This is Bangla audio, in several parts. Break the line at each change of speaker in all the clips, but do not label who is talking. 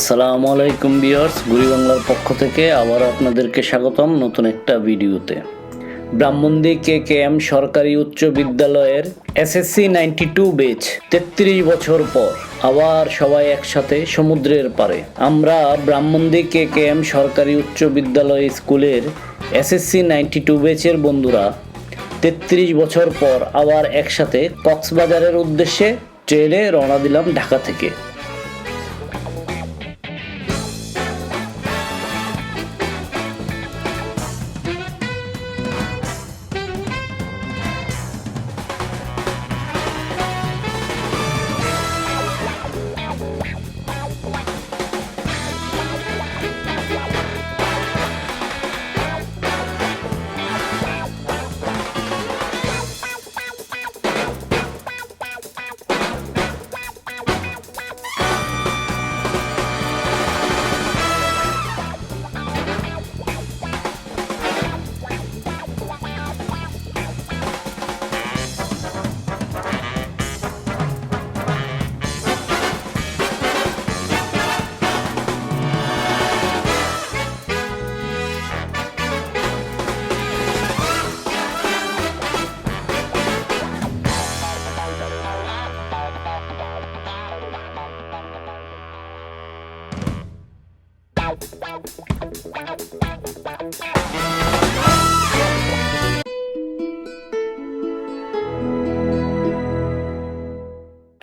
আসসালামু আলাইকুম বিয়ার্স গুরি বাংলার পক্ষ থেকে আবার আপনাদেরকে স্বাগতম নতুন একটা ভিডিওতে। ব্রাহ্মণদি কে কে এম সরকারি উচ্চ বিদ্যালয়ের এসএসসি নাইনটি টু বেচ তেত্রিশ বছর পর আবার সবাই একসাথে সমুদ্রের পারে আমরা ব্রাহ্মণদি কে কে এম সরকারি উচ্চ বিদ্যালয় স্কুলের এসএসসি নাইনটি টু বেচের বন্ধুরা তেত্রিশ বছর পর আবার একসাথে কক্সবাজারের উদ্দেশ্যে ট্রেনে রওনা দিলাম ঢাকা থেকে।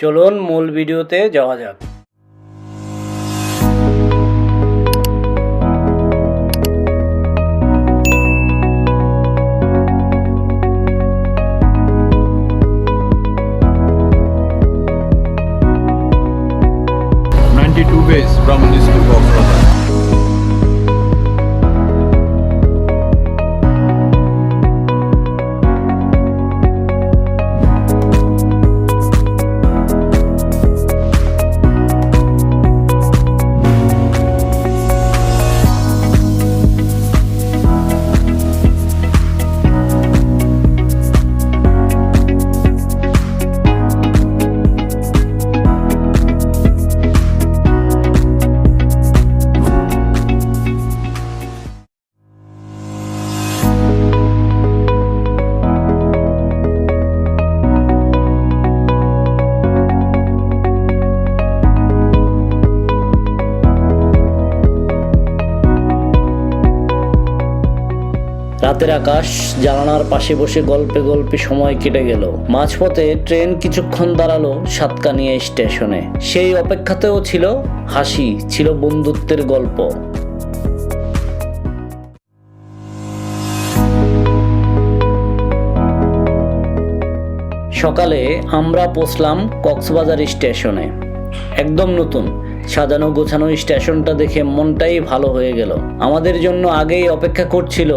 চলুন মূল ভিডিওতে যাওয়া যাক। রাতের আকাশ, জানালার পাশে বসে গল্পে গল্পে সময় কেটে গেল। মাঝপথে ট্রেন কিছুক্ষণ দাঁড়াল সাতকানিয়া স্টেশনে। সেই অপেক্ষাতেও ছিল হাসি, ছিল বন্ধুত্বের গল্প। সকালে আমরা পৌঁছলাম কক্সবাজার স্টেশনে। একদম নতুন, সাজানো গোছানো স্টেশনটা দেখে মনটাই ভালো হয়ে গেল। আমাদের জন্য আগেই অপেক্ষা করছিল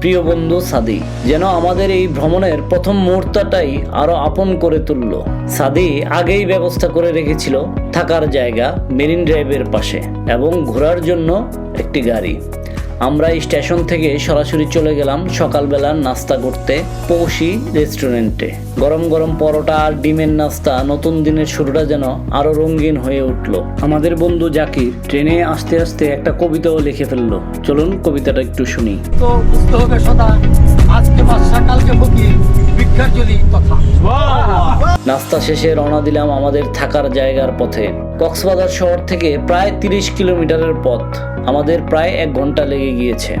প্রিয় বন্ধু সাদি যেন আমাদের এই ভ্রমণের প্রথম মুহূর্তটাই আরও আপন করে তুলল। সাদি আগেই ব্যবস্থা করে রেখেছিল থাকার জায়গা মেরিন ড্রাইভের পাশে এবং ঘোরার জন্য একটি গাড়ি। আমরা স্টেশন থেকে সরাসরি চলে গেলাম সকালবেলার নাস্তা করতে পৌষি রেস্টুরেন্টে। গরম গরম পরোটা আর ডিমের নাস্তা নতুন দিনের শুরুটা যেন আরও রঙিন হয়ে উঠল। আমাদের বন্ধু জাকির ট্রেনে আসতে আসতে একটা কবিতাও লিখে ফেলল। চলুন কবিতাটা একটু শুনি।
তো বুঝতে হবে সদা আজকে বাদশা কালকে ফকির ভিক্ষার জলি
নাস্তা শেষে রওনা দিলাম আমাদের থাকার জায়গার পথে। কক্সবাজার শহর থেকে প্রায় তিরিশ কিলোমিটারের পথ। আমাদের প্রায় এক ঘণ্টা লেগে গিয়েছে।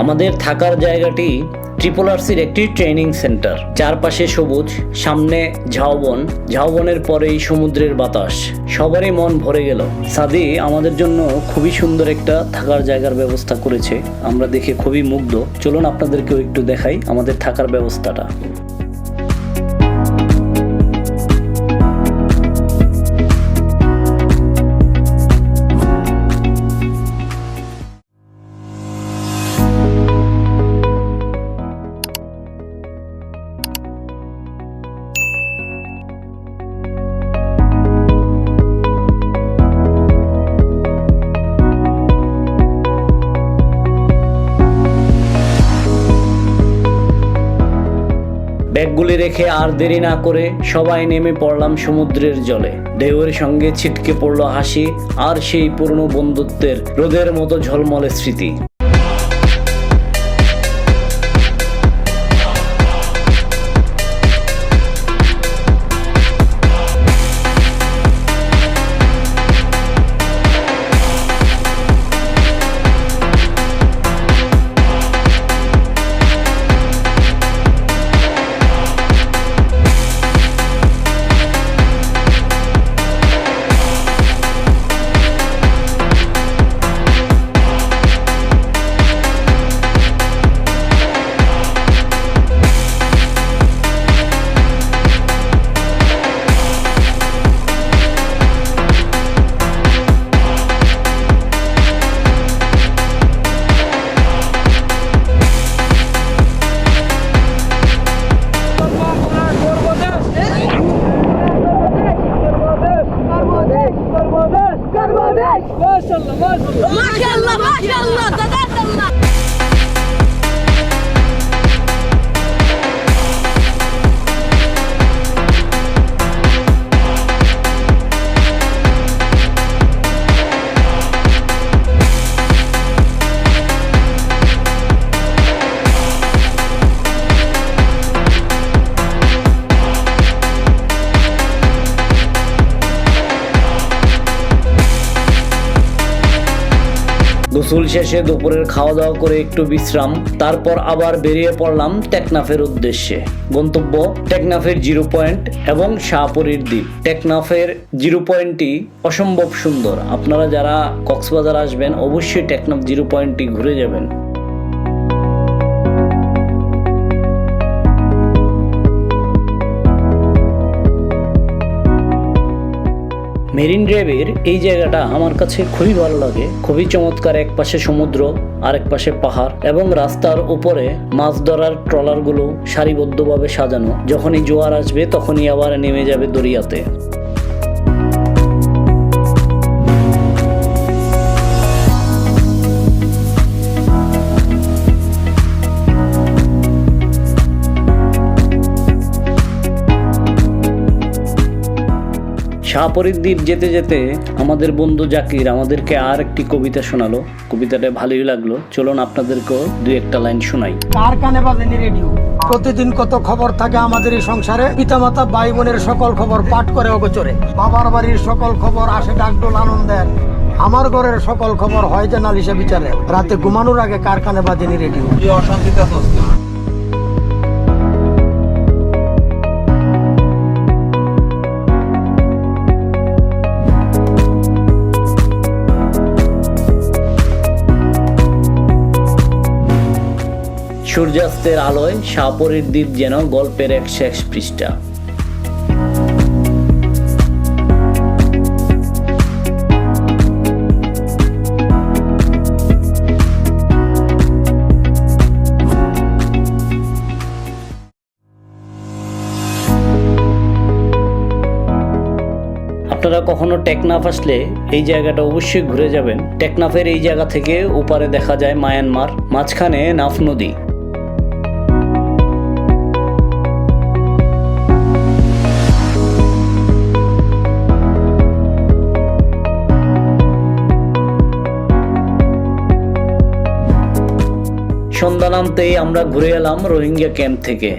আমাদের থাকার জায়গাটি ট্রিপল আরসির একটি ট্রেনিং সেন্টার চারপাশে সবুজ, সামনে ঝাউবন। ঝাউবনের পরেই সমুদ্রের বাতাস। সবারই মন ভরে গেল। সাদি আমাদের জন্য খুবই সুন্দর একটা থাকার জায়গার ব্যবস্থা করেছে। আমরা দেখে খুবই মুগ্ধ। চলুন আপনাদেরকেও একটু দেখাই আমাদের থাকার ব্যবস্থাটা। ব্যাগগুলি রেখে আর দেরি না করে সবাই নেমে পড়লাম সমুদ্রের জলে। ঢেউয়ের সঙ্গে ছিটকে পড়ল হাসি আর সেই পুরনো বন্ধুত্বের রোদের মতো ঝলমলে স্মৃতি। গোসল শেষে দুপুরের খাওয়া দাওয়া করে একটু বিশ্রাম, তারপর আবার বেরিয়ে পড়লাম টেকনাফের উদ্দেশ্যে। গন্তব্য টেকনাফের জিরো পয়েন্ট এবং শাহপুরীর দ্বীপ। টেকনাফের জিরো পয়েন্টটি অসম্ভব সুন্দর। আপনারা যারা কক্সবাজার আসবেন, অবশ্যই টেকনাফ জিরো পয়েন্টটি ঘুরে যাবেন। মেরিন ড্রাইভের এই জায়গাটা আমার কাছে খুবই ভালো লাগে। খুবই চমৎকার এক পাশে সমুদ্র, আরেক পাশে পাহাড় এবং রাস্তার উপরে মাছ ধরার ট্রলারগুলো সারিবদ্ধভাবে সাজানো। যখনই জোয়ার আসবে তখনই আবার নেমে যাবে দরিয়াতে। শাহপরীর দ্বীপ যেতে যেতে আমাদের বন্ধু জাকির আমাদেরকে আর একটি কবিতা শোনালো। কবিতাটা ভালোই লাগল। চলুন আপনাদেরকেও দুই একটা লাইন শোনাই।
কার কানে বাজেনি রেডিও? প্রতিদিন কত খবর থাকে আমাদের এই সংসারে? পিতামাতা ভাই বোনের সকল খবর পাঠ করে অগোচরে। বাবার বাড়ির সকল খবর আসে ডাকডোল আনন্দের। আমার ঘরের সকল খবর হয় যে নালিশে বিচারে। রাতে ঘুমানোর আগে কার কানে বাজেনি রেডিও?
অশান্তিতে
সূর্যাস্তের আলোয় শাহপরীর দ্বীপ যেন গল্পের এক শেষ পৃষ্ঠা। আপনারা কখনো টেকনাফ আসলে এই জায়গাটা অবশ্যই ঘুরে যাবেন। টেকনাফের এই জায়গা থেকে ওপারে দেখা যায় মায়ানমার, মাঝখানে নাফ নদী। সন্ধ্যা নামতেই আমরা ঘুরে এলাম রোহিঙ্গা ক্যাম্প থেকে।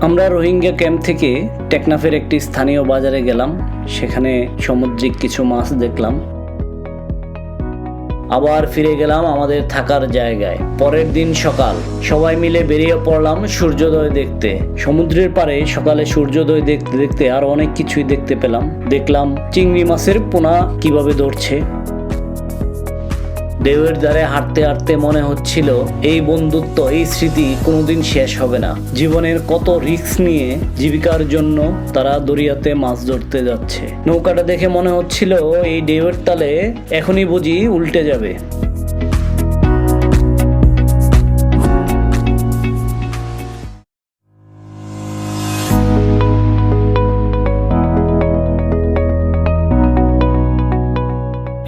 আমরা রোহিঙ্গা ক্যাম্প থেকে টেকনাফের একটি স্থানীয় বাজারে গেলাম। সেখানে সামুদ্রিক কিছু মাছ দেখলাম। আবার ফিরে গেলাম আমাদের থাকার জায়গায়। পরের দিন সকাল। সবাই মিলে বেরিয়ে পড়লাম সূর্যোদয় দেখতে। সমুদ্রের পারে সকালে সূর্যোদয় দেখতে দেখতে আর অনেক কিছুই দেখতে পেলাম। দেখলাম চিংড়ি মাছের পোনা কীভাবে ধরছে। ঢেউয়ের ধারে হাঁটতে হাঁটতে মনে হচ্ছিল, এই বন্ধুত্ব, এই স্মৃতি কোনোদিন শেষ হবে না। জীবনের কত রিস্ক নিয়ে জীবিকার জন্য তারা দরিয়াতে মাছ ধরতে যাচ্ছে। নৌকাটা দেখে মনে হচ্ছিল, এই ঢেউয়ের তালে এখনই বুঝি উল্টে যাবে।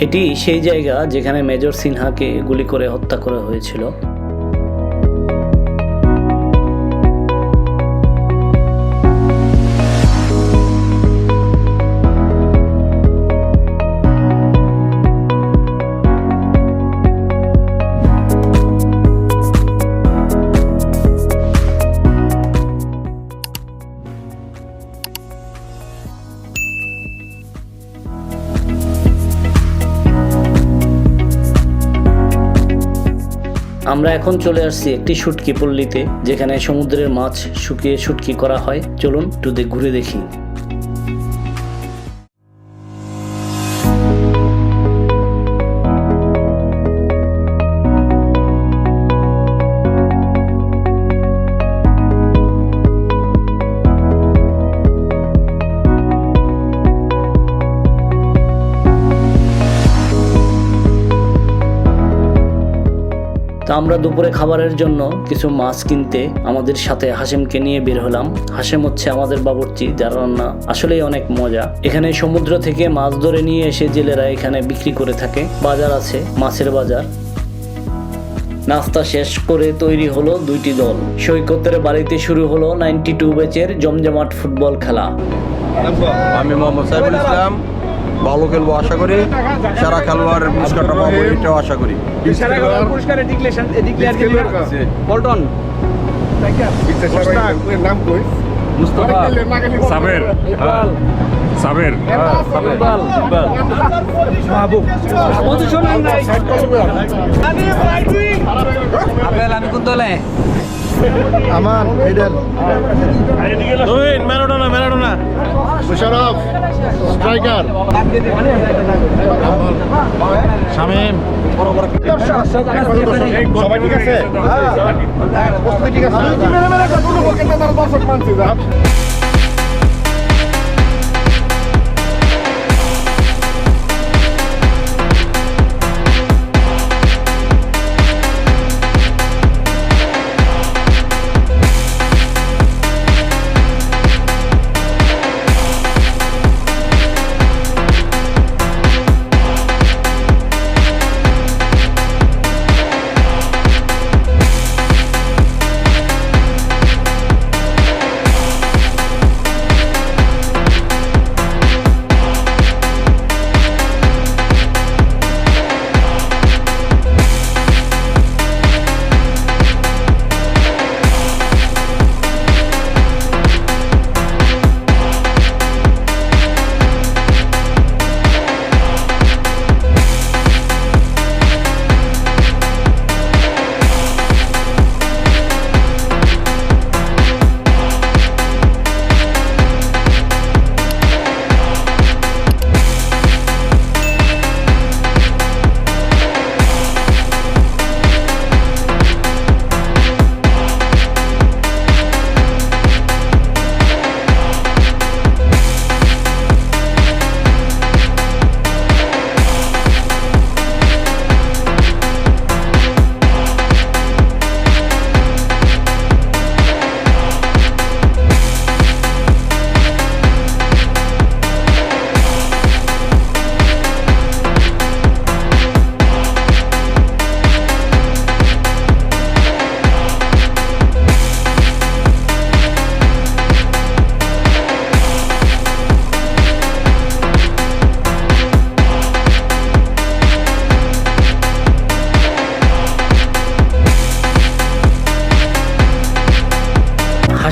এটি সেই জায়গা যেখানে মেজর সিনহাকে গুলি করে হত্যা করা হয়েছিল। আমরা এখন চলে আসছি একটি শুটকি পল্লীতে, যেখানে সমুদ্রের মাছ শুকিয়ে শুটকি করা হয়। চলুন একটু ঘুরে দেখি। তা আমরা দুপুরে খাবারের জন্য কিছু মাছ কিনতে আমাদের সাথে হাসেমকে নিয়ে বের হলাম। হাসেম হচ্ছে আমাদের বাবুর্চি, যার রান্না আসলেই অনেক মজা। এখানে সমুদ্র থেকে মাছ ধরে নিয়ে এসে জেলেরা এখানে বিক্রি করে থাকে। বাজার আছে, মাছের বাজার। নাস্তা শেষ করে তৈরি হলো দুইটি দল। সৈকতের বাড়িতে শুরু হলো নাইনটি টু ব্যাচের জমজমাট ফুটবল খেলা।
আমি মোহাম্মদ সাইফুল ইসলাম। ভালো খেলব আশা করি সারা খেলোয়াড়ের পুরস্কারটা পাবো এটাও আশা করি।
পল্টন
সাবের। সাবের।
আপেল আমি কোন দলে
Aman middle
Maradona Maradona
Musharraf striker Shamim সবাই ঠিক আছে প্রস্তুতি ঠিক আছে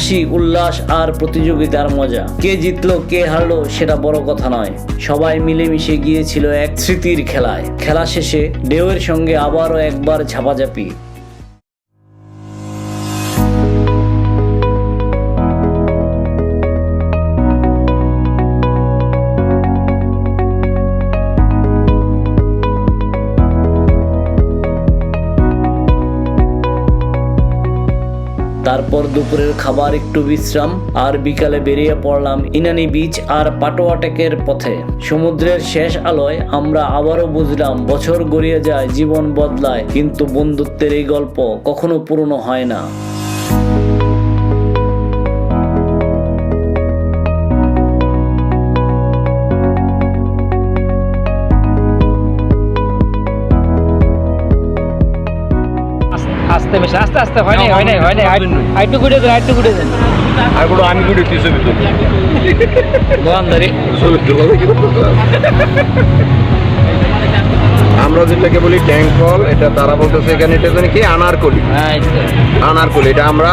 হাসি, উল্লাস আর প্রতিযোগিতার মজা। কে জিতলো, কে হারলো, সেটা বড় কথা নয়। সবাই মিলেমিশে গিয়েছিল এক স্মৃতির খেলায়। খেলা শেষে ঢেউয়ের সঙ্গে আবারও একবার ঝাপাঝাপি। দুপুরের খাবার একটু বিশ্রাম, আর বিকালে বেরিয়ে পড়লাম ইনানি বিচ আর পাটোয়াটেকের পথে। সমুদ্রের শেষ আলোয় আমরা আবারও বুঝলাম বছর গড়িয়ে যায়, জীবন বদলায়, কিন্তু বন্ধুত্বের এই গল্প কখনো পুরনো হয় না।
আস্তে বেশি আস্তে আস্তে হয় নাই হয় নাই হয় নাই আইটু গুড়ে দেন আইটু গুড়ে দেন।
আর বড় আমি গুড়ি তুই ছবি তুল
দোকানদারি।
ছবি তুল আমরা যেটাকে বলি ট্যাঙ্ক ফল এটা তারা বলতেছে এখানে এটা জানি কি? আনারকলি। আনারকলি এটা আমরা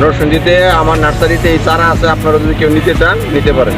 নরসিংদীতে আমার নার্সারিতে এই চারা আছে আপনারা যদি কেউ নিতে চান নিতে পারেন।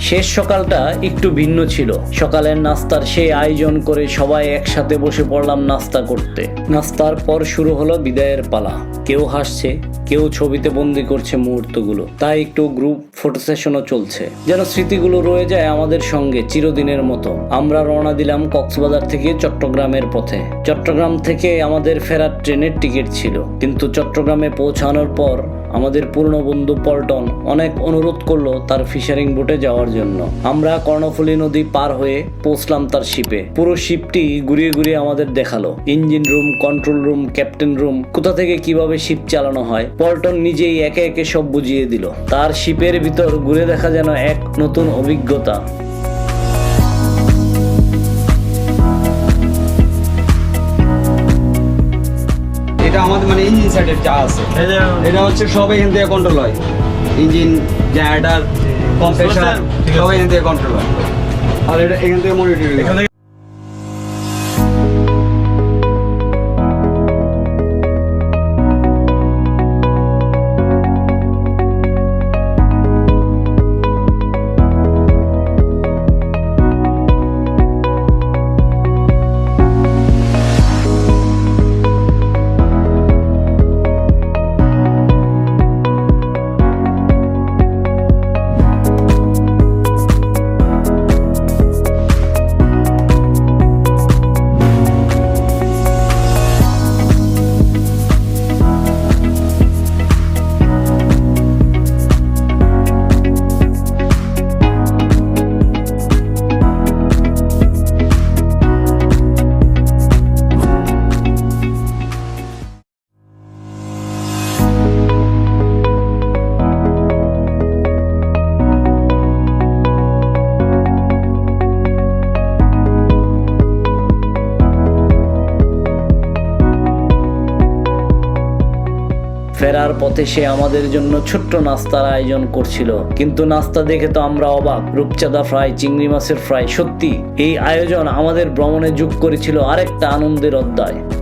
শেষ সকালটা একটু ভিন্ন ছিল। সকালের নাস্তার সেই আয়োজন করে সবাই একসাথে বসে পড়লাম নাস্তা করতে। নাস্তার পর শুরু হলো বিদায়ের পালা। কেউ হাসছে, কেউ ছবিতে বন্দি করছে মুহূর্তগুলো। তাই একটু গ্রুপ ফটো সেশনও চলছে। যেন স্মৃতিগুলো রয়ে যায় আমাদের সঙ্গে চিরদিনের মতো। আমরা রওনা দিলাম কক্সবাজার থেকে চট্টগ্রামের পথে। চট্টগ্রাম থেকে আমাদের ফেরার ট্রেনের টিকিট ছিল। কিন্তু চট্টগ্রামে পৌঁছানোর পর আমাদের পুরনো বন্ধু পল্টন অনেক অনুরোধ করল তার ফিশারিং বোটে যাওয়ার জন্য। আমরা কর্ণফুলী নদী পার হয়ে পৌঁছলাম তার শিপে। পুরো শিপটি ঘুরিয়ে ঘুরিয়ে আমাদের দেখাল। Engine room, control room, captain room, কোথা থেকে কীভাবে শিপ চালানো হয়, পল্টন নিজেই একে একে সব বুঝিয়ে দিল। তার শিপের ভিতর ঘুরে দেখা যেন এক নতুন অভিজ্ঞতা।
মানে ইঞ্জিন সাইডের যা আছে। এটা হচ্ছে সব এখান থেকে কন্ট্রোল হয়। ইঞ্জিন জেনারেটার কম্প্রেসার সব এখান থেকে কন্ট্রোল হয়। আর এটা এখান থেকে মনিটরিং
ফেরার পথে সে আমাদের জন্য ছোট্ট নাস্তার আয়োজন করছিল। কিন্তু নাস্তা দেখে তো আমরা অবাক। রূপচাঁদা ফ্রাই, চিংড়ি মাছের ফ্রাই, সত্যি, এই আয়োজন আমাদের ভ্রমণে যোগ করেছিল আরেকটা আনন্দের অধ্যায়।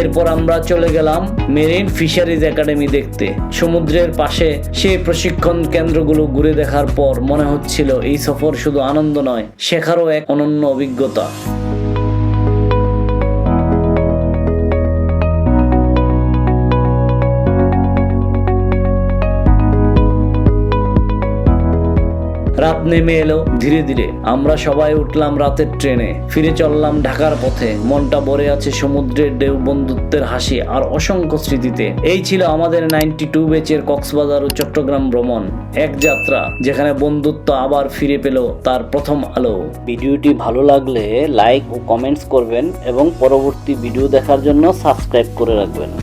এরপর আমরা চলে গেলাম মেরিন ফিশারিজ একাডেমি দেখতে। সমুদ্রের পাশে সেই প্রশিক্ষণ কেন্দ্রগুলো ঘুরে দেখার পর মনে হচ্ছিল এই সফর শুধু আনন্দ নয়, শেখারও এক অনন্য অভিজ্ঞতা। রাত নেমে এলো ধীরে ধীরে। আমরা সবাই উঠলাম রাতের ট্রেনে। ফিরে চললাম ঢাকার পথে। মনটা ভরে আছে সমুদ্রের ঢেউ বন্ধুত্বের হাসি আর অসংখ্য স্মৃতিতে। এই ছিল আমাদের নাইনটি টু বেচের কক্সবাজার ও চট্টগ্রাম ভ্রমণ। এক যাত্রা যেখানে বন্ধুত্ব আবার ফিরে পেল তার প্রথম আলো। ভিডিওটি ভালো লাগলে লাইক ও কমেন্টস করবেন এবং পরবর্তী ভিডিও দেখার জন্য সাবস্ক্রাইব করে রাখবেন।